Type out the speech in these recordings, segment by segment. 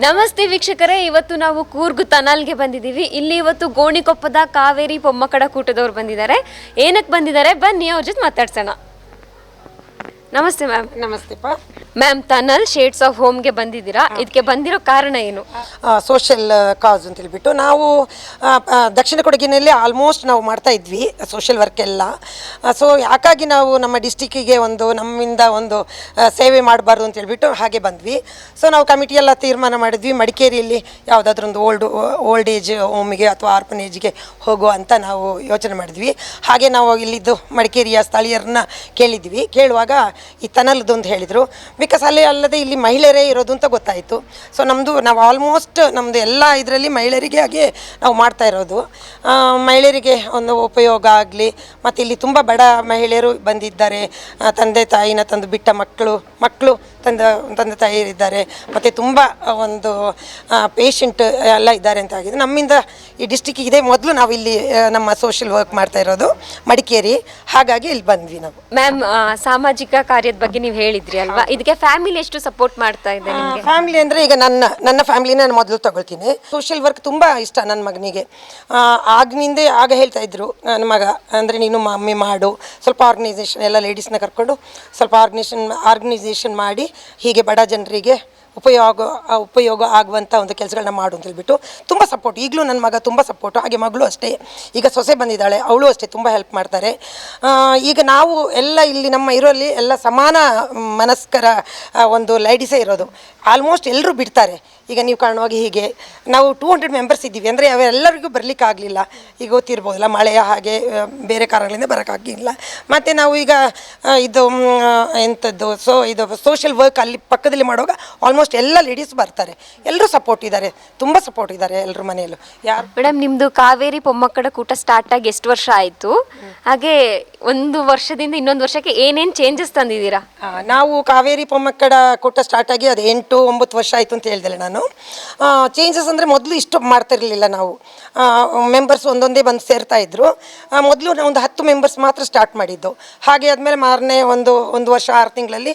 ನಮಸ್ತೆ ವೀಕ್ಷಕರೇ, ಇವತ್ತು ನಾವು ಕೂರ್ಗು ತನಾಲ್ಗೆ ಬಂದಿದ್ದೀವಿ. ಇಲ್ಲಿ ಇವತ್ತು ಗೋಣಿಕೊಪ್ಪದ ಕಾವೇರಿ ಪೊಮ್ಮಕಡ ಕೂಟದವ್ರು ಬಂದಿದ್ದಾರೆ. ಏನಕ್ಕೆ ಬಂದಿದ್ದಾರೆ? ಬನ್ನಿ, ಅವ್ರ ಜೊತೆ ಮಾತಾಡ್ಸೋಣ. ನಮಸ್ತೆ ಮ್ಯಾಮ್. ನಮಸ್ತೆಪ್ಪ. ಮ್ಯಾಮ್ ತನಲ್ ಶೇಡ್ಸ್ ಆಫ್ ಹೋಮ್ಗೆ ಬಂದಿದ್ದೀರಾ? ಇದಕ್ಕೆ ಬಂದಿರೋ ಕಾರಣ ಏನು? ಸೋಷಿಯಲ್ ಕಾಸ್ ಅಂತ ಹೇಳ್ಬಿಟ್ಟು ನಾವು ಆ, ಆ, ದಕ್ಷಿಣ ಕೊಡಗಿನಲ್ಲಿ ಆಲ್ಮೋಸ್ಟ್ ನಾವು ಮಾಡ್ತಾ ಇದ್ವಿ ಸೋಷಿಯಲ್ ವರ್ಕ್ ಎಲ್ಲ. ಸೊ ಯಾಕಾಗಿ ನಾವು ನಮ್ಮ ಡಿಸ್ಟಿಕ್ಕಿಗೆ ಒಂದು ನಮ್ಮಿಂದ ಒಂದು ಆ, ಸೇವೆ ಮಾಡಬಾರ್ದು ಅಂತ ಹೇಳ್ಬಿಟ್ಟು ಹಾಗೆ ಬಂದ್ವಿ. ಸೊ ನಾವು ಕಮಿಟಿ ಎಲ್ಲ ತೀರ್ಮಾನ ಮಾಡಿದ್ವಿ ಮಡಿಕೇರಿಯಲ್ಲಿ ಯಾವುದಾದ್ರೂ ಒಂದು ಓಲ್ಡ್ ಓಲ್ಡ್ ಏಜ್ ಹೋಮಿಗೆ ಅಥವಾ ಆರ್ಪನೇಜ್ಗೆ ಹೋಗುವ ಅಂತ ನಾವು ಯೋಚನೆ ಮಾಡಿದ್ವಿ. ಹಾಗೆ ನಾವು ಇಲ್ಲಿದ್ದು ಮಡಿಕೇರಿಯ ಸ್ಥಳೀಯರನ್ನ ಕೇಳಿದ್ವಿ. ಕೇಳುವಾಗ ಈ ತನಲ್ದು ಅಂತ ಹೇಳಿದರು. ಬಿಕಾಸ್ ಅಲ್ಲಿ ಅಲ್ಲದೆ ಇಲ್ಲಿ ಮಹಿಳೆಯರೇ ಇರೋದು ಅಂತ ಗೊತ್ತಾಯಿತು. ಸೊ ನಮ್ಮದು ನಾವು ಆಲ್ಮೋಸ್ಟ್ ನಮ್ಮದು ಎಲ್ಲ ಇದರಲ್ಲಿ ಮಹಿಳೆಯರಿಗೆ ಹಾಗೆ ನಾವು ಮಾಡ್ತಾ ಇರೋದು. ಮಹಿಳೆಯರಿಗೆ ಒಂದು ಉಪಯೋಗ ಆಗಲಿ ಮತ್ತು ಇಲ್ಲಿ ತುಂಬ ಬಡ ಮಹಿಳೆಯರು ಬಂದಿದ್ದಾರೆ. ತಂದೆ ತಾಯಿನ ತಂದು ಬಿಟ್ಟ ಮಕ್ಕಳು ಮಕ್ಕಳು ತಂದ ತಂದೆ ತಾಯಿಯರಿದ್ದಾರೆ ಮತ್ತು ತುಂಬ ಒಂದು ಪೇಷಂಟ್ ಎಲ್ಲ ಇದ್ದಾರೆ ಅಂತ ಆಗಿದೆ. ನಮ್ಮಿಂದ ಈ ಡಿಸ್ಟಿಕ್ಕಿಗೆ ಇದೆ. ಮೊದಲು ನಾವು ಇಲ್ಲಿ ನಮ್ಮ ಸೋಷಿಯಲ್ ವರ್ಕ್ ಮಾಡ್ತಾ ಇರೋದು ಮಡಿಕೇರಿ. ಹಾಗಾಗಿ ಇಲ್ಲಿ ಬಂದ್ವಿ ನಾವು. ಮ್ಯಾಮ್ ಸಾಮಾಜಿಕ ಕಾರ್ಯದ ಬಗ್ಗೆ ನೀವು ಹೇಳಿದ್ರಿ ಅಲ್ವಾ? ಇದಕ್ಕೆ ಫ್ಯಾಮಿಲಿ ಎಷ್ಟು ಸಪೋರ್ಟ್ ಮಾಡ್ತಾ ಇದೆ ಫ್ಯಾಮಿಲಿ ಅಂದರೆ ಈಗ ನನ್ನ ನನ್ನ ಫ್ಯಾಮಿಲಿನ ನಾನು ಮೊದಲು ತಗೊಳ್ತೀನಿ. ಸೋಷಿಯಲ್ ವರ್ಕ್ ತುಂಬ ಇಷ್ಟ ನನ್ನ ಮಗನಿಗೆ. ಆಗಿನಿಂದ ಆಗ ಹೇಳ್ತಾ ಇದ್ರು ನನ್ನ ಮಗ ಅಂದರೆ ನೀನು ಮಮ್ಮಿ ಮಾಡು. ಸ್ವಲ್ಪ ಆರ್ಗನೈಸೇಷನ್ ಎಲ್ಲ ಲೇಡೀಸ್ನ ಕರ್ಕೊಂಡು ಸ್ವಲ್ಪ ಆರ್ಗನೈಸೇಷನ್ ಆರ್ಗನೈಸೇಷನ್ ಮಾಡಿ ಹೀಗೆ ಬಡ ಜನರಿಗೆ ಉಪಯೋಗ ಉಪಯೋಗ ಆಗುವಂಥ ಒಂದು ಕೆಲಸಗಳನ್ನ ಮಾಡು ಅಂತ ಹೇಳ್ಬಿಟ್ಟು ತುಂಬ ಸಪೋರ್ಟ್ ಈಗಲೂ ನನ್ನ ಮಗ ತುಂಬ ಸಪೋರ್ಟ್ ಹಾಗೆ ಮಗಳು ಅಷ್ಟೇ. ಈಗ ಸೊಸೆ ಬಂದಿದ್ದಾಳೆ, ಅವಳು ಅಷ್ಟೇ ತುಂಬ ಹೆಲ್ಪ್ ಮಾಡ್ತಾರೆ. ಈಗ ನಾವು ಎಲ್ಲ ಇಲ್ಲಿ ನಮ್ಮ ಇರೋಲ್ಲಿ ಎಲ್ಲ ಸಮಾನ ಮನಸ್ಕರ ಒಂದು ಲೇಡೀಸೇ ಇರೋದು. ಆಲ್ಮೋಸ್ಟ್ ಎಲ್ಲರೂ ಬಿಡ್ತಾರೆ. ಈಗ ನೀವು ಕಾರಣವಾಗಿ ಹೀಗೆ. ನಾವು ಟೂ ಹಂಡ್ರೆಡ್ ಮೆಂಬರ್ಸ್ ಇದ್ದೀವಿ. ಅಂದರೆ ಅವೆಲ್ಲರಿಗೂ ಬರಲಿಕ್ಕೆ ಆಗಲಿಲ್ಲ. ಈಗ ಗೊತ್ತಿರ್ಬೋದಲ್ಲ, ಮಳೆಯ ಹಾಗೆ ಬೇರೆ ಕಾರಣಗಳಿಂದ ಬರೋಕ್ಕಾಗಿಲ್ಲ ಮತ್ತು ನಾವು ಈಗ ಇದು ಎಂಥದ್ದು ಸೊ, ಇದು ಸೋಷಿಯಲ್ ವರ್ಕ್ ಅಲ್ಲಿ ಪಕ್ಕದಲ್ಲಿ ಮಾಡುವಾಗ ಆಲ್ಮೋಸ್ಟ್ ಎಲ್ಲ ಲೇಡೀಸ್ ಬರ್ತಾರೆ. ಎಲ್ಲರೂ ಸಪೋರ್ಟ್ ಇದ್ದಾರೆ ತುಂಬ ಸಪೋರ್ಟ್ ಇದ್ದಾರೆ ಎಲ್ಲರ ಮನೆಯಲ್ಲೂ. ಯಾರು ಮೇಡಮ್ ನಿಮ್ದು ಕಾವೇರಿ ಪೊಮ್ಮಕ್ಕಡ ಕೂಟ ಸ್ಟಾರ್ಟ್ ಆಗಿ ಎಷ್ಟು ವರ್ಷ ಆಯ್ತು? ಹಾಗೆ ಒಂದು ವರ್ಷದಿಂದ ಇನ್ನೊಂದು ವರ್ಷಕ್ಕೆ ಏನೇನು ಚೇಂಜಸ್ ತಂದಿದ್ದೀರಾ? ಆ, ನಾವು ಕಾವೇರಿ ಪೊಮ್ಮಕ್ಕಡ ಕೂಟ ಸ್ಟಾರ್ಟ್ ಆಗಿ ಅದು ಎಂಟು ಒಂಬತ್ತು ವರ್ಷ ಆಯಿತು ಅಂತ ಹೇಳಿದೆ ನಾನು. ಚೇಂಜಸ್ ಅಂದರೆ ಮೊದಲು ಇಷ್ಟು ಮಾಡ್ತಿರಲಿಲ್ಲ ನಾವು. ಮೆಂಬರ್ಸ್ ಒಂದೊಂದೇ ಬಂದು ಸೇರ್ತಾ ಇದ್ರು. ಮೊದಲು ನಾವು ಒಂದು ಹತ್ತು ಮೆಂಬರ್ಸ್ ಮಾತ್ರ ಸ್ಟಾರ್ಟ್ ಮಾಡಿದ್ದು. ಹಾಗೆ ಆದಮೇಲೆ ಮಾರನೇ ಒಂದು ಒಂದು ವರ್ಷ ಆರು ತಿಂಗಳಲ್ಲಿ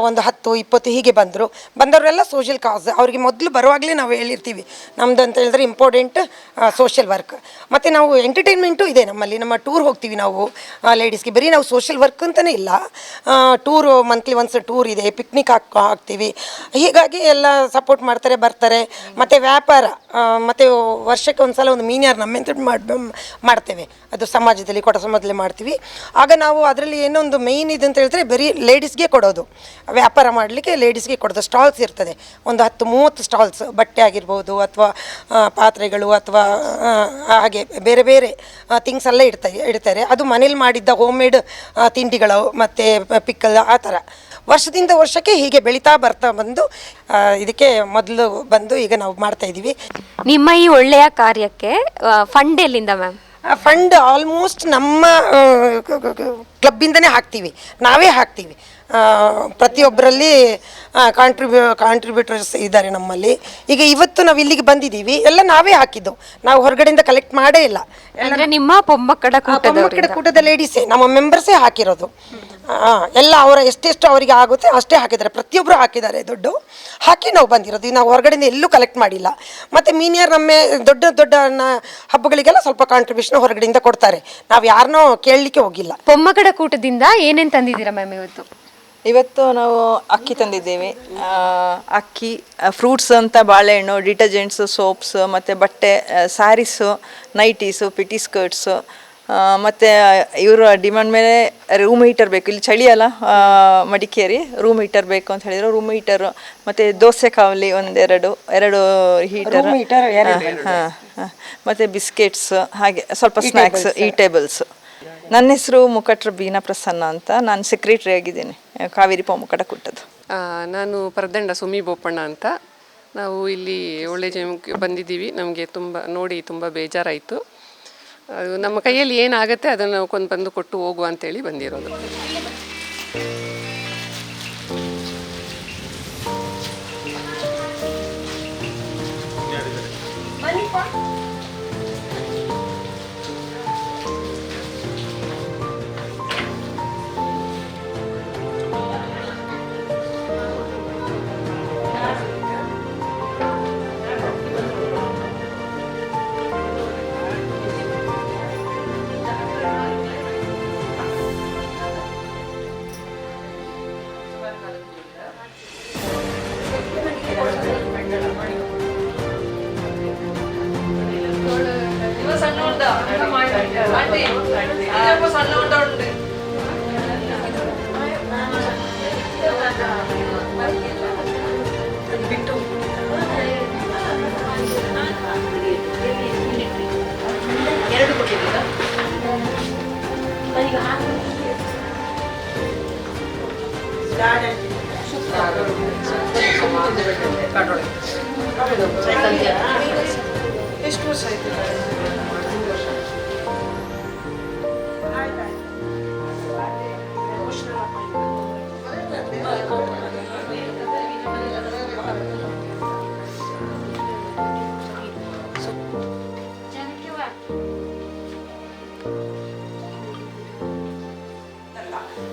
ಒಂದು ಹತ್ತು ಇಪ್ಪತ್ತು ಹೀಗೆ ಬಂದರು. ಬಂದವರೆಲ್ಲ ಸೋಷಿಯಲ್ ಕಾಸ್ ಅವರಿಗೆ ಮೊದಲು ಬರುವಾಗಲೇ ನಾವು ಹೇಳಿರ್ತೀವಿ. ನಮ್ದು ಅಂತ ಹೇಳಿದ್ರೆ ಇಂಪಾರ್ಟೆಂಟ್ ಸೋಷಿಯಲ್ ವರ್ಕ್ ಮತ್ತು ನಾವು ಎಂಟರ್ಟೈನ್ಮೆಂಟು ಇದೆ ನಮ್ಮಲ್ಲಿ. ನಮ್ಮ ಟೂರ್ ಹೋಗ್ತೀವಿ ನಾವು ಲೇಡೀಸ್ಗೆ ಬರೀ ನಾವು ಸೋಷಿಯಲ್ ವರ್ಕ್ ಅಂತಲೇ ಇಲ್ಲ. ಟೂರು ಮಂತ್ಲಿ ಒನ್ಸ್ ಟೂರ್ ಇದೆ. ಪಿಕ್ನಿಕ್ ಹಾಕ್, ಹಾಕ್ತೀವಿ. ಹೀಗಾಗಿ ಎಲ್ಲ ಸಪೋರ್ಟ್ ಮಾಡ್ತಾರೆ, ಬರ್ತಾರೆ. ಮತ್ತು ವ್ಯಾಪಾರ ಮತ್ತು ವರ್ಷಕ್ಕೆ ಒಂದು ಸಲ ಒಂದು ಮೀನ್ಯಾರು ನಮ್ಮೆಂತ ಮಾಡಿ, ಮಾಡ್ತೇವೆ. ಅದು ಸಮಾಜದಲ್ಲಿ ಕೊಡ ಸಮಾಜದಲ್ಲಿ ಮಾಡ್ತೀವಿ. ಆಗ ನಾವು ಅದರಲ್ಲಿ ಏನೋ ಒಂದು ಮೇಯ್ನ್ ಇದೆ ಅಂತ ಹೇಳಿದ್ರೆ ಬರೀ ಲೇಡೀಸ್ಗೆ ಕೊಡೋದು. ವ್ಯಾಪಾರ ಮಾಡಲಿಕ್ಕೆ ಲೇಡೀಸ್ಗೆ ಕೊಡೋದು. ಸ್ಟಾಲ್ಸ್ ಇರ್ತದೆ. ಒಂದು ಹತ್ತು ಮೂವತ್ತು ಸ್ಟಾಲ್ಸ್ ಬಟ್ಟೆ ಆಗಿರ್ಬೋದು ಅಥವಾ ಪಾತ್ರೆಗಳು ಅಥವಾ ಹಾಗೆ ಬೇರೆ ಬೇರೆ ಥಿಂಗ್ಸ್ ಎಲ್ಲ ಇಡ್ತಾರೆ ಇಡ್ತಾರೆ. ಅದು ಮನೇಲಿ ಮಾಡಿದ್ದ ಹೋಮ್ ಮೇಡ್ ತಿಂಡಿಗಳು ಮತ್ತು ಪಿಕ್ಕಲ್ ಆ ಥರ. ವರ್ಷದಿಂದ ವರ್ಷಕ್ಕೆ ಹೀಗೆ ಬೆಳೀತಾ ಬರ್ತಾ ಬಂದು ಇದಕ್ಕೆ ಮೊದಲು ಬಂದು ಈಗ ನಾವು ಮಾಡ್ತಾ ಇದ್ದೀವಿ. ನಿಮ್ಮ ಈ ಒಳ್ಳೆಯ ಕಾರ್ಯಕ್ಕೆ ಫಂಡ್ ಎಲ್ಲಿಂದ ಮ್ಯಾಮ್ ಫಂಡ್ ಆಲ್ಮೋಸ್ಟ್ ನಮ್ಮ ಕ್ಲಬ್ಬಿಂದನೇ ಹಾಕ್ತೀವಿ. ನಾವೇ ಹಾಕ್ತೀವಿ. ಪ್ರತಿಯೊಬ್ಬರಲ್ಲಿ ಕಾಂಟ್ರಿಬ್ಯೂ ಕಾಂಟ್ರಿಬ್ಯೂಟರ್ಸ್ ಇದ್ದಾರೆ ನಮ್ಮಲ್ಲಿ. ಈಗ ಇವತ್ತು ನಾವು ಇಲ್ಲಿಗೆ ಬಂದಿದ್ದೀವಿ. ಎಲ್ಲ ನಾವೇ ಹಾಕಿದ್ದು. ನಾವು ಹೊರಗಡೆಯಿಂದ ಕಲೆಕ್ಟ್ ಮಾಡೇ ಇಲ್ಲ. ಅಂದ್ರೆ ನಿಮ್ಮ ಪೊಮ್ಮಕ್ಕಡ ಪೊಮ್ಮಕ್ಕಡ ಕೂಟದ ಲೇಡೀಸೇ ನಮ್ಮ ಮೆಂಬರ್ಸೇ ಹಾಕಿರೋದು. ಆ, ಎಲ್ಲ ಅವರ ಎಷ್ಟೆಷ್ಟು ಅವರಿಗೆ ಆಗುತ್ತೆ ಅಷ್ಟೇ ಹಾಕಿದ್ದಾರೆ. ಪ್ರತಿಯೊಬ್ಬರು ಹಾಕಿದ್ದಾರೆ ದುಡ್ಡು. ಹಾಕಿ ನಾವು ಬಂದಿರೋದು. ಈಗ ನಾವು ಹೊರಗಡೆಯಿಂದ ಎಲ್ಲೂ ಕಲೆಕ್ಟ್ ಮಾಡಿಲ್ಲ. ಮತ್ತು ಮೀನಿಯರ್ ನಮ್ಮ ದೊಡ್ಡ ದೊಡ್ಡ ನ- ಹಬ್ಬಗಳಿಗೆಲ್ಲ ಸ್ವಲ್ಪ ಕಾಂಟ್ರಿಬ್ಯೂಷನ್ ಹೊರಗಡೆಯಿಂದ ಕೊಡ್ತಾರೆ. ನಾವು ಯಾರನ್ನೋ ಕೇಳಲಿಕ್ಕೆ ಹೋಗಿಲ್ಲ. ಪೊಮ್ಮಕ್ಕಡ ಕೂಟದಿಂದ ಏನೇನ್ ತಂದಿದ್ದೀರಾ ಮ್ಯಾಮ್ ಇವತ್ತು? ಇವತ್ತು ನಾವು ಅಕ್ಕಿ ತಂದಿದ್ದೇವೆ. ಆ, ಅಕ್ಕಿ ಫ್ರೂಟ್ಸ್ ಅಂತ ಬಾಳೆಹಣ್ಣು ಡಿಟರ್ಜೆಂಟ್ಸು ಸೋಪ್ಸ್ ಮತ್ತು ಬಟ್ಟೆ ಸ್ಯಾರೀಸು ನೈಟೀಸು ಪಿಟಿ ಸ್ಕರ್ಟ್ಸು ಮತ್ತು ಇವರ ಡಿಮಾಂಡ್ ಮೇಲೆ ರೂಮ್ ಹೀಟರ್ ಬೇಕು. ಇಲ್ಲಿ ಚಳಿ ಅಲ್ಲ ಆ, ಮಡಿಕೇರಿ ರೂಮ್ ಹೀಟರ್ ಬೇಕು ಅಂತ ಹೇಳಿದ್ರು. ರೂಮ್ ಹೀಟರು ಮತ್ತು ದೋಸೆ ಕಾವಲಿ ಒಂದೆರಡು ಎರಡು ಹೀಟರ್ ಹೀಟರ್ heater ಎರಡು ಹಾಂ ಹಾಂ ಮತ್ತು ಬಿಸ್ಕೆಟ್ಸ್ ಹಾಗೆ ಸ್ವಲ್ಪ ಸ್ನ್ಯಾಕ್ಸ್ ಈ ಟೇಬಲ್ಸ್ ನನ್ನ ಹೆಸರು ಮುಖಟ್ರ ಬೀನಾ ಪ್ರಸನ್ನ ಅಂತ. ನಾನು ಸೆಕ್ರೆಟರಿ ಆಗಿದ್ದೇನೆ. ಕಾವೇರಿ ಪೊಮ್ಮಕಟ ಕುಟ್ಟದ್ದು ನಾನು ಪರದಂಡ ಸುಮಿ ಬೋಪಣ್ಣ ಅಂತ. ನಾವು ಇಲ್ಲಿ ಒಳ್ಳೆ ಜಮಕ್ಕೆ ಬಂದಿದ್ದೀವಿ. ನಮಗೆ ತುಂಬ, ನೋಡಿ ತುಂಬ ಬೇಜಾರಾಯಿತು. ನಮ್ಮ ಕೈಯಲ್ಲಿ ಏನಾಗುತ್ತೆ ಅದನ್ನು ಕೊಂದು ಬಂದು ಕೊಟ್ಟು ಹೋಗುವ ಅಂತೇಳಿ ಬಂದಿರೋದು. സണ്ണോണ്ടുണ്ട് ಬಿಟ್ಟು ಎರಡು ಕೊಟ್ಟಿದ್ದೀರಾ ಎಷ್ಟು ವರ್ಷ ಆಯ್ತು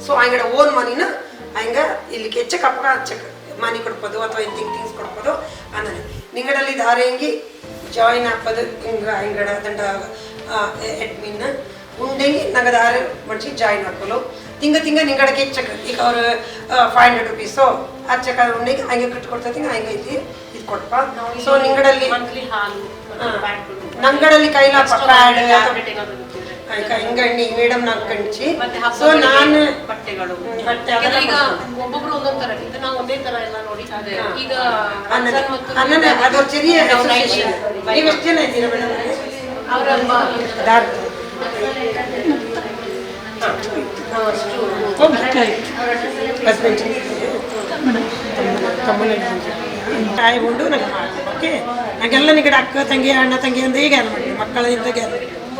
ಸೊ ಹಂಗಡೆ ಓನ್ ಮನಿನ ಹಂಗ ಇಲ್ಲಿ ಕೆಚ್ಚ ಕಪ್ಪ ಹಚ್ಚಕ್ ಮನಿ ಕೊಡ್ಬೋದು ಅಥವಾ ಥಿಂಗ್ ಥಿಂಗ್ಸ್ ಕೊಡ್ಬೋದು ಅನ್ನೋದು. ನಿಂಗಡಲ್ಲಿ ದಾರೆಂಗಿ ಜಾಯಿನ್ ಹಾಕೋದು ಹಿಂಗ ಹಿಂಗಡ ದಂಡ ಅಡ್ಮಿನ್ ಉಂಡೆಂಗಿ ನಂಗೆ ಧಾರೆ ಮನ್ಸಿ ಜಾಯಿನ್ ಹಾಕೋಲು ತಿಂಗ ತಿಂಗ ನಿಂಗಡ ಕೆಚ್ಚಕ್ ಈಗ ಅವರು ಫೈವ್ ಹಂಡ್ರೆಡ್ ರುಪೀಸು ಹಚ್ಚಕ ಉಂಡೆಗೆ ಹಂಗೆ ಕಟ್ಕೊಡ್ತೈತಿ ಹಂಗೆ ಐತಿ ಇದು ಕೊಡ್ಪ. ಸೊ ನಿಂಗಡಲ್ಲಿ ಮಂತ್ಲಿ ಹಾಲು ಹಾ. ನಂಗಡಲ್ಲಿ ಕೈಲಾಪ ಪ್ಯಾಡ್ ಮತ್ತೆ ಹಿಂಗಣ್ಣಿ ಮೇಡಮ್ ನಂಗೆ ಕಣ್ಚಿ ಸೊ ನಾನು ಬಟ್ಟೆಗಳು. ಬಟ್ಟೆ ಈಗ ಒಬ್ಬೊಬ್ರು ಒಂದೊಂದ್ ತರ ಇದು ನಾವು ಒಂದೇ ತರ ಎಲ್ಲ ನೋಡಿ ಈಗ ಅನ್ನನ ಅದು ಚೆರಿಯ ನಾವು ಎಷ್ಟು ಜನ ಇದ್ದೀರಾ ಮೇಡಮ್? ಅವರ ಉಂಡು ನಂಗೆ ಓಕೆ ನಂಗೆಲ್ಲ ನಿಗಡೆ ಅಕ್ಕ ತಂಗಿ ಅಣ್ಣ ತಂಗಿ ಅಂದ್ರೆ ಈಗ ಮಾಡಿ ಮಕ್ಕಳಿಂದ ಗ್ಯಾನ್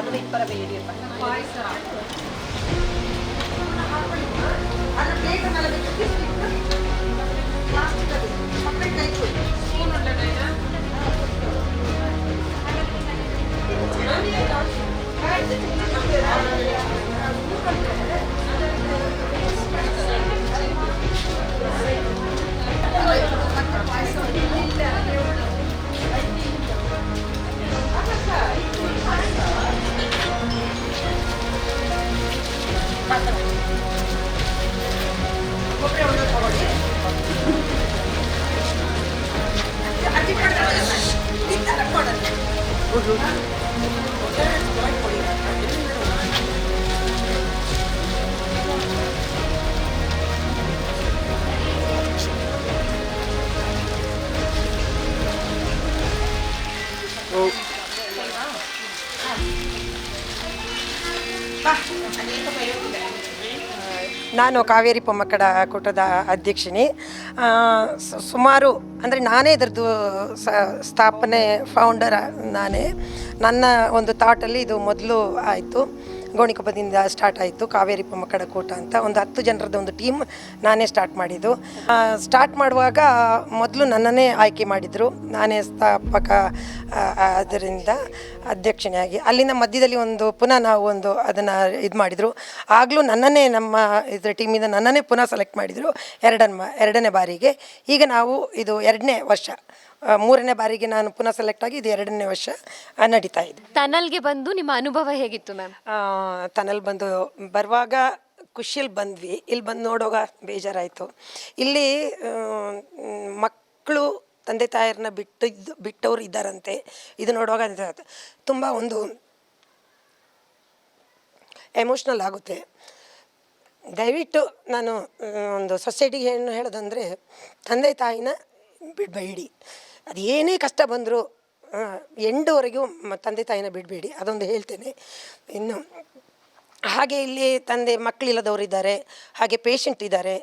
ಬೋರ್ಡ್ ನಮಗೆ ನಂಗೆಲ್ಲ ನಿಗಡೆ ಮಕ್ಕಳಿಂದ ಗ್ಯಾನ್ ಮಾಡಿ ನಾನು ಕಾವೇರಿ ಪೊಮ್ಮಕ್ಕಡ ಕೂಟದ ಅಧ್ಯಕ್ಷಿಣಿ. ಸುಮಾರು ಅಂದರೆ ನಾನೇ ಇದರದ್ದು ಸ್ಥಾಪನೆ ಫೌಂಡರ್ ನಾನೇ. ನನ್ನ ಒಂದು ಥಾಟಲ್ಲಿ ಇದು ಮೊದಲು ಆಯಿತು. ಗೋಣಿಕೊಪ್ಪದಿಂದ ಸ್ಟಾರ್ಟ್ ಆಯಿತು, ಕಾವೇರಿ ಪೊಮ್ಮಕ್ಕಡ ಕೂಟ ಅಂತ ಒಂದು ಹತ್ತು ಜನರದ ಒಂದು ಟೀಮ್ ನಾನೇ ಸ್ಟಾರ್ಟ್ ಮಾಡಿದ್ದು. ಸ್ಟಾರ್ಟ್ ಮಾಡುವಾಗ ಮೊದಲು ನನ್ನನ್ನೇ ಆಯ್ಕೆ ಮಾಡಿದರು. ನಾನೇ ಸ್ಥಾಪಕ ಅದರಿಂದ ಅಧ್ಯಕ್ಷನೇ ಅಲ್ಲಿನ ಮಧ್ಯದಲ್ಲಿ ಒಂದು ಪುನಃ ನಾವು ಒಂದು ಅದನ್ನು ಇದು ಮಾಡಿದರು. ಆಗಲೂ ನನ್ನನ್ನೇ ನಮ್ಮ ಇದರ ಟೀಮಿಂದ ನನ್ನನ್ನೇ ಪುನಃ ಸೆಲೆಕ್ಟ್ ಮಾಡಿದರು ಎರಡನೇ ಎರಡನೇ ಬಾರಿಗೆ. ಈಗ ನಾವು ಇದು ಎರಡನೇ ವರ್ಷ ಮೂರನೇ ಬಾರಿಗೆ ನಾನು ಪುನಃ ಸೆಲೆಕ್ಟ್ ಆಗಿ ಇದು ಎರಡನೇ ವರ್ಷ ಆ, ನಡೀತಾ ಇದೆ. ಟನಲ್ಗೆ ಬಂದು ನಿಮ್ಮ ಅನುಭವ ಹೇಗಿತ್ತು ಮ್ಯಾಮ್? ತನಲ್ ಬಂದು ಬರುವಾಗ ಖುಷಿಯಲ್ಲಿ ಬಂದ್ವಿ. ಇಲ್ಲಿ ಬಂದು ನೋಡುವಾಗ ಬೇಜಾರಾಯಿತು. ಇಲ್ಲಿ ಮಕ್ಕಳು ತಂದೆ ತಾಯರನ್ನ ಬಿಟ್ಟು ಬಿಟ್ಟವ್ರು ಇದ್ದಾರಂತೆ. ಇದು ನೋಡುವಾಗ. ತುಂಬ ಒಂದು ಎಮೋಷ್ನಲ್ ಆಗುತ್ತೆ. ದಯವಿಟ್ಟು ನಾನು ಆ, ಒಂದು ಸೊಸೈಟಿಗೆ ಏನು ಹೇಳೋದಂದರೆ ತಂದೆ ತಾಯಿನ ಬಿಡಬೇಡಿ. ಅದು ಏನೇ ಕಷ್ಟ ಬಂದರೂ ಎಂಡುವರೆಗೂ ತಂದೆ ತಾಯಿನ ಬಿಡಬೇಡಿ, ಅದೊಂದು ಹೇಳ್ತೇನೆ. ಇನ್ನು, ಹಾಗೆ ಇಲ್ಲಿ ತಂದೆ ಮಕ್ಕಳಿಲ್ಲದವ್ರು ಇದ್ದಾರೆ ಹಾಗೆ ಪೇಷಂಟ್ ಇದ್ದಾರೆ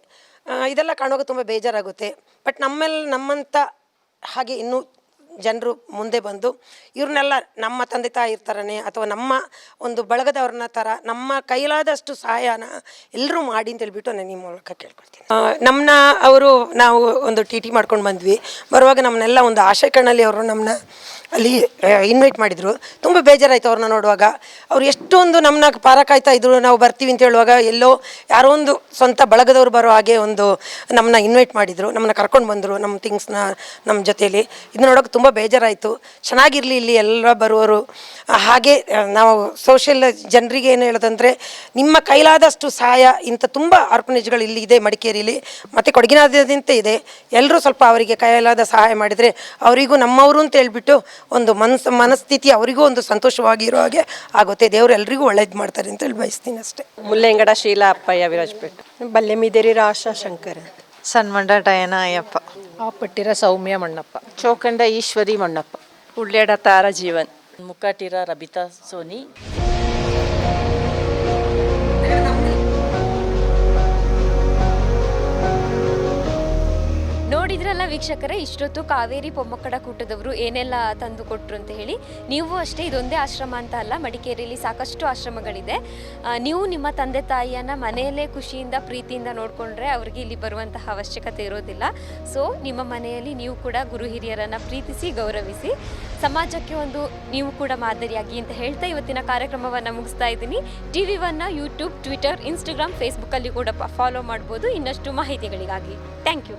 ಇದೆಲ್ಲ ಕಾಣುವಾಗ ತುಂಬ ಬೇಜಾರಾಗುತ್ತೆ. ಬಟ್ ನಮ್ಮೆಲ್ಲ ನಮ್ಮಂಥ ಹಾಗೆ ಇನ್ನೂ ಜನರು ಮುಂದೆ ಬಂದು ಇವ್ರನ್ನೆಲ್ಲ ನಮ್ಮ ತಂದೆ ತಾಯಿ ಇರ್ತಾರನೆ ಅಥವಾ ನಮ್ಮ ಒಂದು ಬಳಗದವ್ರನ್ನ ಥರ ನಮ್ಮ ಕೈಲಾದಷ್ಟು ಸಹಾಯನ ಎಲ್ಲರೂ ಮಾಡಿ ಅಂತ ಹೇಳ್ಬಿಟ್ಟು ನಾನು ನಿಮ್ಮ ಮೂಲಕ ಕೇಳ್ಕೊಳ್ತೀನಿ. ನಮ್ಮನ್ನ ಅವರು ನಾವು ಒಂದು ಟಿ ಟಿ ಮಾಡ್ಕೊಂಡು ಬಂದ್ವಿ. ಬರುವಾಗ ನಮ್ಮನ್ನೆಲ್ಲ ಒಂದು ಆಶೆ ಕಣ್ಣಲ್ಲಿ ಅವರು ನಮ್ಮನ್ನ ಅಲ್ಲಿ ಇನ್ವೈಟ್ ಮಾಡಿದರು. ತುಂಬ ಬೇಜಾರಾಯಿತು ಅವ್ರನ್ನ ನೋಡುವಾಗ. ಅವ್ರು ಎಷ್ಟೊಂದು ನಮ್ಮನ್ನ ಪಾರ ಕಾಯ್ತಾ ಇದ್ರು. ನಾವು ಬರ್ತೀವಿ ಅಂತ ಹೇಳುವಾಗ ಎಲ್ಲೋ ಯಾರೋ ಒಂದು ಸ್ವಂತ ಬಳಗದವ್ರು ಬರೋ ಹಾಗೆ ಒಂದು ನಮ್ಮನ್ನ ಇನ್ವೈಟ್ ಮಾಡಿದರು. ನಮ್ಮನ್ನ ಕರ್ಕೊಂಡು ಬಂದರು. ನಮ್ಮ ಥಿಂಗ್ಸ್ನ ನಮ್ಮ ಜೊತೆಯಲ್ಲಿ. ಇದು ನೋಡೋಕೆ ತುಂಬ ಬೇಜಾರಾಯಿತು. ಚೆನ್ನಾಗಿರಲಿ ಇಲ್ಲಿ ಎಲ್ಲ ಬರುವರು ಹಾಗೆ ನಾವು ಸೋಷಿಯಲ್ ಜನರಿಗೆ ಏನು ಹೇಳೋದಂದರೆ ನಿಮ್ಮ ಕೈಲಾದಷ್ಟು ಸಹಾಯ ಇಂಥ ತುಂಬ ಆರ್ಫನೇಜ್ಗಳು ಇಲ್ಲಿ ಇದೆ ಮಡಿಕೇರಿಯಲ್ಲಿ ಮತ್ತು ಕೊಡಗಿನಾದ್ಯಂತ ಇದೆ. ಎಲ್ಲರೂ ಸ್ವಲ್ಪ ಅವರಿಗೆ ಕೈಲಾದ ಸಹಾಯ ಮಾಡಿದರೆ ಅವರಿಗೂ ನಮ್ಮವರು ಅಂತ ಹೇಳ್ಬಿಟ್ಟು ಒಂದು ಮನಸ್ ಮನಸ್ಥಿತಿ ಅವರಿಗೂ ಒಂದು ಸಂತೋಷವಾಗಿರೋ ಹಾಗೆ ಆಗುತ್ತೆ. ದೇವರು ಎಲ್ಲರಿಗೂ ಒಳ್ಳೇದು ಮಾಡ್ತಾರೆ ಅಂತ ಹೇಳಿ ಬಯಸ್ತೀನಿ ಅಷ್ಟೇ. ಮುಲ್ಲೆಂಗಡ ಶೀಲಾ ಅಪ್ಪಯ್ಯ ವಿರಾಜ್ಪೇಟ್. ಬಲ್ಲೆಮಿದೇರಿ ರಾಶಾ ಶಂಕರ್ ಸನ್ಮಂಡ ಡಯನ ಅಯ್ಯಪ್ಪ. ಆಪಟ್ಟಿರ ಸೌಮ್ಯ ಮಣ್ಣಪ್ಪ. ಚೋಕಂಡ ಈಶ್ವರಿ ಮಣ್ಣಪ್ಪ. ಉಳ್ಳ್ಯಾಡ ತಾರ ಜೀವನ್ ಮುಕ್ಕಾಟಿರ ರಬಿತಾ ಸೋನಿ. ವೀಕ್ಷಕರೇ, ಇಷ್ಟೊತ್ತು ಕಾವೇರಿ ಪೊಮ್ಮಕ್ಕಡ ಕೂಟದವರು ಏನೆಲ್ಲ ತಂದು ಕೊಟ್ಟರು ಅಂತ ಹೇಳಿ, ನೀವು ಅಷ್ಟೇ ಇದೊಂದೇ ಆಶ್ರಮ ಅಂತ ಅಲ್ಲ, ಮಡಿಕೇರಿಯಲ್ಲಿ ಸಾಕಷ್ಟು ಆಶ್ರಮಗಳಿದೆ. ನೀವು ನಿಮ್ಮ ತಂದೆ ತಾಯಿಯನ್ನ ಮನೆಯಲ್ಲೇ ಖುಷಿಯಿಂದ, ಪ್ರೀತಿಯಿಂದ ನೋಡಿಕೊಂಡ್ರೆ ಅವ್ರಿಗೆ ಇಲ್ಲಿ ಬರುವಂತಹ ಅವಶ್ಯಕತೆ ಇರೋದಿಲ್ಲ. ಸೊ ನಿಮ್ಮ ಮನೆಯಲ್ಲಿ ನೀವು ಕೂಡ ಗುರು ಹಿರಿಯರನ್ನು ಪ್ರೀತಿಸಿ, ಗೌರವಿಸಿ, ಸಮಾಜಕ್ಕೆ ಒಂದು ನೀವು ಕೂಡ ಮಾದರಿಯಾಗಿ ಅಂತ ಹೇಳ್ತಾ ಇವತ್ತಿನ ಕಾರ್ಯಕ್ರಮವನ್ನು ಮುಗಿಸ್ತಾ ಇದ್ದೀನಿ. ಟಿ ವಿ ಒನ್ನ ಯೂಟ್ಯೂಬ್ ಟ್ವಿಟರ್ ಇನ್ಸ್ಟಾಗ್ರಾಮ್ ಫೇಸ್ಬುಕ್ಕಲ್ಲಿ ಕೂಡ ಫಾಲೋ ಮಾಡ್ಬೋದು. ಇನ್ನಷ್ಟು ಮಾಹಿತಿಗಳಿಗಾಗಿ. Thank you